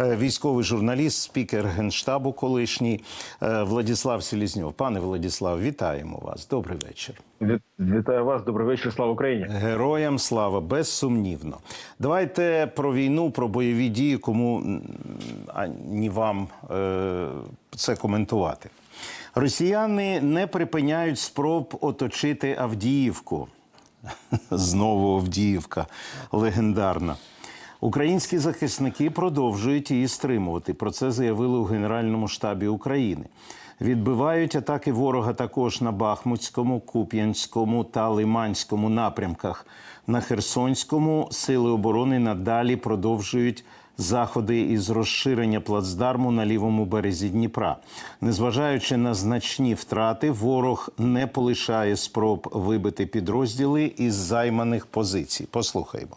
е, військовий журналіст, спікер генштабу колишній е, Владислав Селізньов. Пане Владислав, вітаємо вас. Добрий вечір. Вітаю вас, добрий вечір, слава Україні. Героям слава, безсумнівно. Давайте про війну, про бойові дії, кому ані вам е, це коментувати. Росіяни не припиняють спроб оточити Авдіївку. Знову Авдіївка легендарна. Українські захисники продовжують її стримувати. Про це заявили у Генеральному штабі України. Відбивають атаки ворога також на Бахмутському, Куп'янському та Лиманському напрямках. На Херсонському сили оборони надалі продовжують заходи із розширення плацдарму на лівому березі Дніпра. Незважаючи на значні втрати, ворог не полишає спроб вибити підрозділи із займаних позицій. Послухаймо.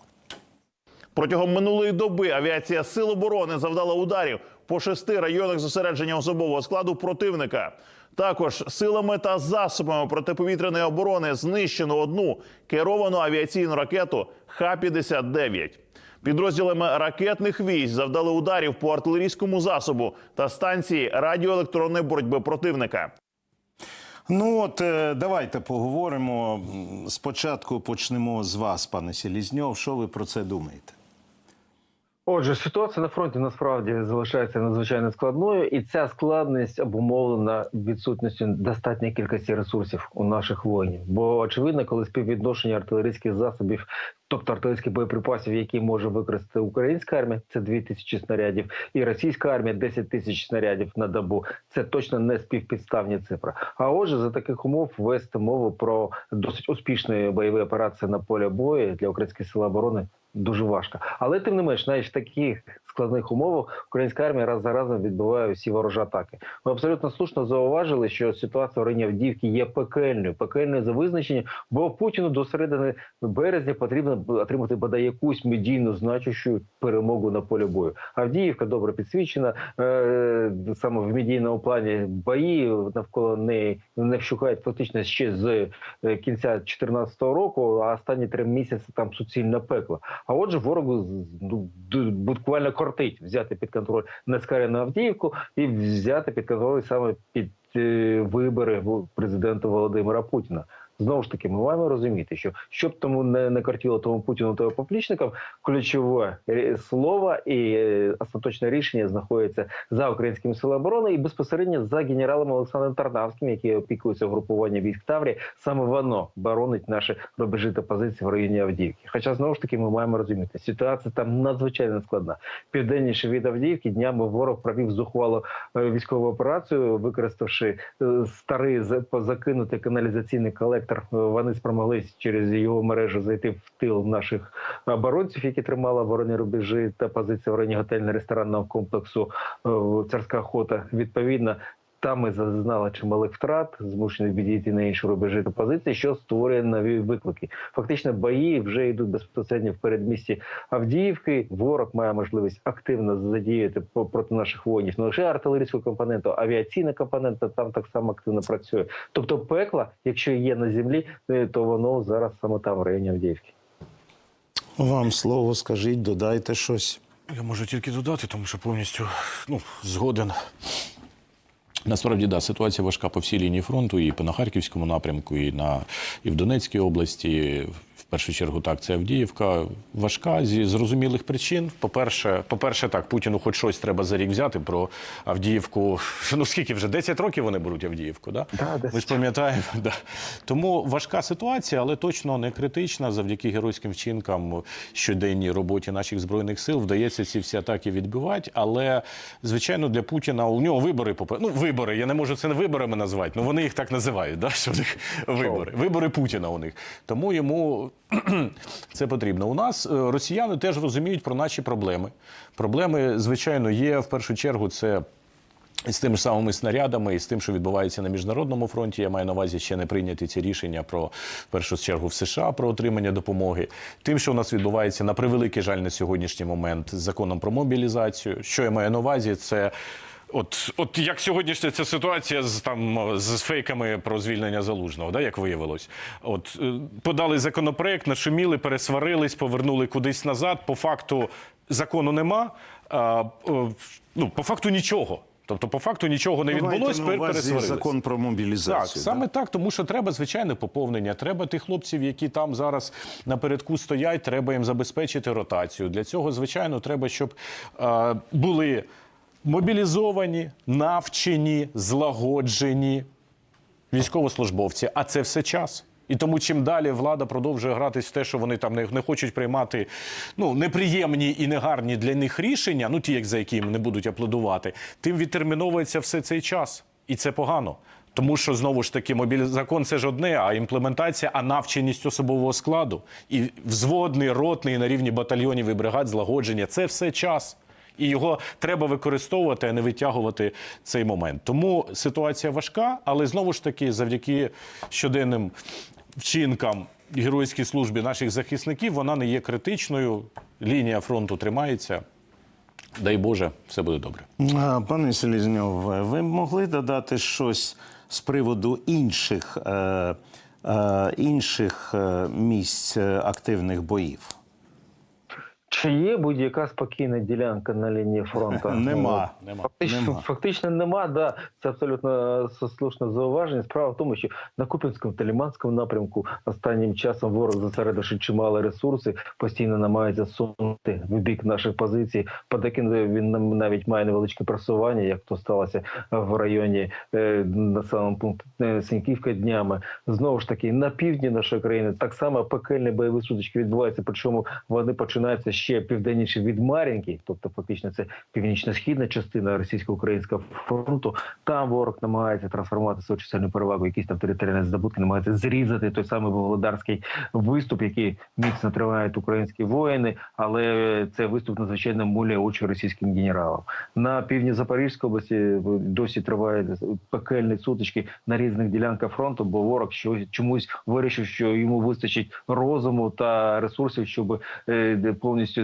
Протягом минулої доби авіація Сил оборони завдала ударів по шести районах зосередження особового складу противника. Також силами та засобами протиповітряної оборони знищено одну керовану авіаційну ракету Х-59. Підрозділами ракетних військ завдали ударів по артилерійському засобу та станції радіоелектронної боротьби противника. Ну от е, давайте поговоримо. Спочатку почнемо з вас, пане Селізньов. Що ви про це думаєте? Отже, ситуація на фронті насправді залишається надзвичайно складною, і ця складність обумовлена відсутністю достатньої кількості ресурсів у наших воїнів. Бо очевидно, коли співвідношення артилерійських засобів, тобто артилерійських боєприпасів, які може використати українська армія, це 2 тисячі снарядів, і російська армія 10 тисяч снарядів на добу. Це точно не співпідставні цифри. А отже, за таких умов вести мову про досить успішні бойові операції на полі бою для українських сил оборони дуже важко. Але тим не менш, навіть в таких складних умовах українська армія раз за разом відбиває всі ворожі атаки. Ви абсолютно слушно зауважили, що ситуація в районі Авдіївки є пекельною, пекельною за визначенням, бо Путіну до середини березня потрібно отримати бодай якусь медійну значущу перемогу на полі бою. Авдіївка добре підсвічена е, саме в медійному плані. Бої навколо неї не вщухають фактично ще з е, кінця 2014 року, а останні три місяці там суцільне пекло. А отже, ворогу ну, буквально кортить взяти під контроль Нескарену Авдіївку і взяти під контроль саме під е, вибори президента Володимира Путіна. Знову ж таки, ми маємо розуміти, що щоб тому не, не кортіло тому Путіну та його поплічникам, ключове слово і е, остаточне рішення знаходиться за українськими силами оборони і безпосередньо за генералом Олександром Тарнавським, який опікується угрупування військ Таврії. Саме воно боронить наші рубежі та позиції в районі Авдіївки. Хоча знову ж таки ми маємо розуміти, ситуація там надзвичайно складна. Південніше від Авдіївки днями ворог провів зухвалу е, військову операцію, використавши е, старий за- закинутий каналізаційний колектор. Е, Вони спромоглись через його мережу зайти в тил наших оборонців, які тримали оборонні рубежі та позиції в районі готельно-ресторанного комплексу е, Царська охота. Відповідно. Там ми зазнали чималих втрат, змушені відійти на інші рубежі та позиції, що створює нові виклики. Фактично, бої вже йдуть безпосередньо в передмісті Авдіївки. Ворог має можливість активно задіяти проти наших воїнів не лише артилерійську компоненту, а авіаційна компонента там так само активно працює. Тобто, пекла, якщо є на землі, е, то воно зараз саме там в районі Авдіївки. Вам слово скажіть, додайте щось. Я можу тільки додати, тому що повністю ну, згоден. Насправді, да, ситуація важка по всій лінії фронту, і по на Харківському напрямку, і на і в Донецькій області. Першу чергу, так, це Авдіївка важка зі зрозумілих причин. По-перше, по-перше, так, Путіну хоч щось треба за рік взяти про Авдіївку. Ну скільки вже 10 років вони беруть Авдіївку, да? Да, Ми ж пам'ятаємо. Да. Тому важка ситуація, але точно не критична. Завдяки геройським вчинкам щоденній роботі наших збройних сил вдається ці всі атаки відбивати. Але звичайно для Путіна у нього вибори Ну, вибори. Я не можу це не виборами назвати, але вони їх так називають. Да? Що в них вибори. Вибори Путіна у них. Тому йому це потрібно. У нас е, росіяни теж розуміють про наші проблеми. Проблеми, звичайно, є в першу чергу. Це з тими ж самими снарядами, і з тим, що відбувається на міжнародному фронті, я маю на увазі ще не прийняті ці рішення про в першу чергу в США про отримання допомоги. Тим, що у нас відбувається на превеликий жаль на сьогоднішній момент з законом про мобілізацію. Що я маю на увазі, це. От, от як сьогоднішня ця ситуація з там з фейками про звільнення залужного, да, як виявилось, от е, подали законопроект, нашуміли, пересварились, повернули кудись назад. По факту закону нема. А, е, ну, по факту нічого. Тобто, по факту нічого не Давайте відбулось, на пер- увазі пересварились. закон про Так, мобілізацію. саме так, тому що треба звичайне поповнення. Треба тих хлопців, які там зараз напередку стоять, треба їм забезпечити ротацію. Для цього, звичайно, треба, щоб е, були мобілізовані, навчені, злагоджені військовослужбовці. А це все час. І тому чим далі влада продовжує гратись в те, що вони там не, не хочуть приймати ну неприємні і негарні для них рішення, ну ті, як за які їм не будуть аплодувати, тим відтерміновується все цей час, і це погано. Тому що знову ж таки мобілі... закон це ж одне, а імплементація, а навченість особового складу і взводний, ротний на рівні батальйонів і бригад злагодження це все час. І його треба використовувати, а не витягувати цей момент. Тому ситуація важка, але знову ж таки, завдяки щоденним вчинкам геройській службі наших захисників, вона не є критичною. Лінія фронту тримається. Дай Боже, все буде добре. Пане Селізньов, ви могли додати щось з приводу інших, е, е, інших е, місць активних боїв? Чи є будь-яка спокійна ділянка на лінії фронту? Нема. Нема. Фактично, Нема. фактично нема, да, це абсолютно слушне зауваження. Справа в тому, що на Купінському та Ліманському напрямку останнім часом ворог зосередивши чимало ресурси, постійно намагається сунути в бік наших позицій. Подекін він нам навіть має невеличке просування, як то сталося в районі е, населеного пункту е, Сіньківка днями. Знову ж таки, на півдні нашої країни так само пекельні бойові сутички відбуваються, причому вони починаються ще південніше від Мар'їнки, тобто фактично це північно-східна частина російсько-українського фронту. Там ворог намагається трансформувати свою чисельну перевагу, якісь там територіальні здобутки, намагається зрізати той самий Володарський виступ, який міцно тривають українські воїни, але цей виступ надзвичайно муляє очі російським генералам. На півдні Запорізької області досі тривають пекельні сутички на різних ділянках фронту, бо ворог щось чомусь вирішив, що йому вистачить розуму та ресурсів, щоб е, де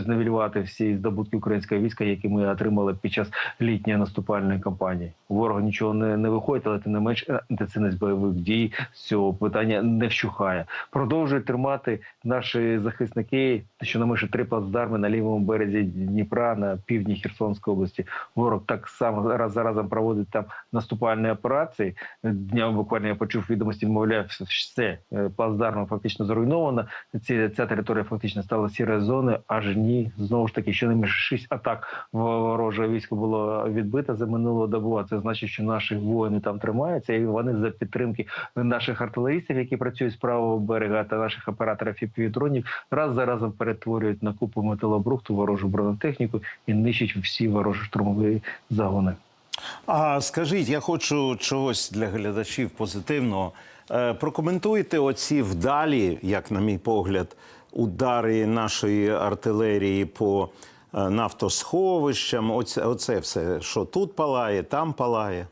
повністю всі здобутки українського війська, які ми отримали під час літньої наступальної кампанії. Ворога нічого не, не виходить, але тим не менш е, інтенсивність бойових дій з цього питання не вщухає. Продовжують тримати наші захисники, що на три плацдарми на лівому березі Дніпра, на півдні Херсонської області. Ворог так само раз за разом проводить там наступальні операції. Днями буквально я почув відомості, мовляв, все е, плацдарм фактично зруйновано. Ці ця територія фактично стала сірою зоною. Аж ні, знову ж таки, щонайменше шість атак ворожого війська було відбито за минулу добу. А це значить, що наші воїни там тримаються, і вони за підтримки наших артилерістів, які працюють з правого берега, та наших операторів і півдронів, раз за разом перетворюють на купу металобрухту ворожу бронетехніку і нищать всі ворожі штурмові загони. А скажіть, я хочу чогось для глядачів позитивного. Е, Прокоментуйте оці вдалі, як на мій погляд, удари нашої артилерії по е, нафтосховищам. Оце, оце все, що тут палає, там палає.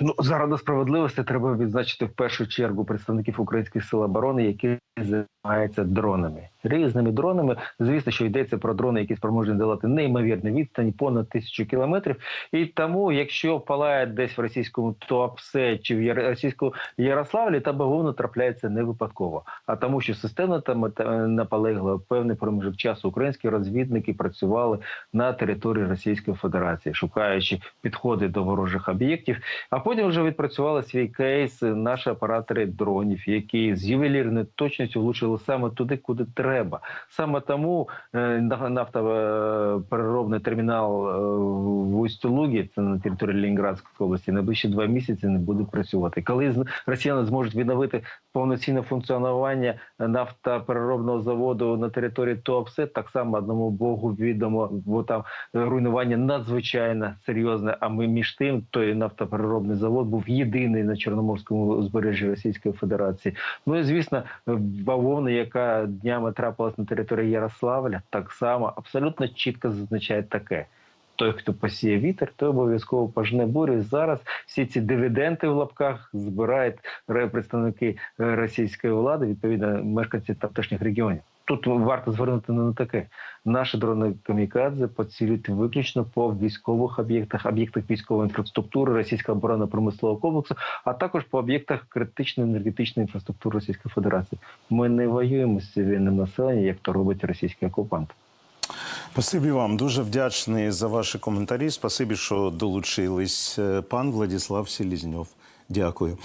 Ну заради справедливості треба відзначити в першу чергу представників українських сил оборони, які займаються дронами різними дронами. Звісно, що йдеться про дрони, які спроможні долати неймовірні відстані понад тисячу кілометрів. І тому, якщо палає десь в російському Туапсе чи в російському Ярославлі, та бавовна трапляється не випадково, а тому, що системно там е, наполегла певний проміжок часу. Українські розвідники працювали на території Російської Федерації, шукаючи підходи до ворожих об'єктів. А потім вже відпрацювали свій кейс наші оператори дронів, які з ювелірною точністю влучили саме туди, куди треба. Саме тому е, нафтопереробний термінал е, в Усть-Лугі, це на території Ленінградської області, найближчі два місяці не буде працювати. Коли росіяни зможуть відновити повноцінне функціонування нафтопереробного заводу на території Туапсе, так само одному богу відомо, бо там руйнування надзвичайно серйозне. А ми між тим той нафтопереробний завод був єдиний на Чорноморському узбережжі Російської Федерації. Ну і звісно, бавовна, яка днями трапилась на території Ярославля, так само абсолютно чітко зазначає таке. Той, хто посіє вітер, той обов'язково пожне бурю. Зараз всі ці дивіденти в лапках збирають представники е, російської влади, відповідно, мешканці тамтешніх регіонів. Тут варто звернути на таке: наші дрони камікадзе поцілюють виключно по військових об'єктах, об'єктах військової інфраструктури російського оборонно-промислового комплексу, а також по об'єктах критичної енергетичної інфраструктури Російської Федерації. Ми не воюємо з цивільним населенням, як то робить російський окупант. Спасибі вам. Дуже вдячний за ваші коментарі. Спасибі, що долучились. Е, Пан Владислав Селізньов. Дякую.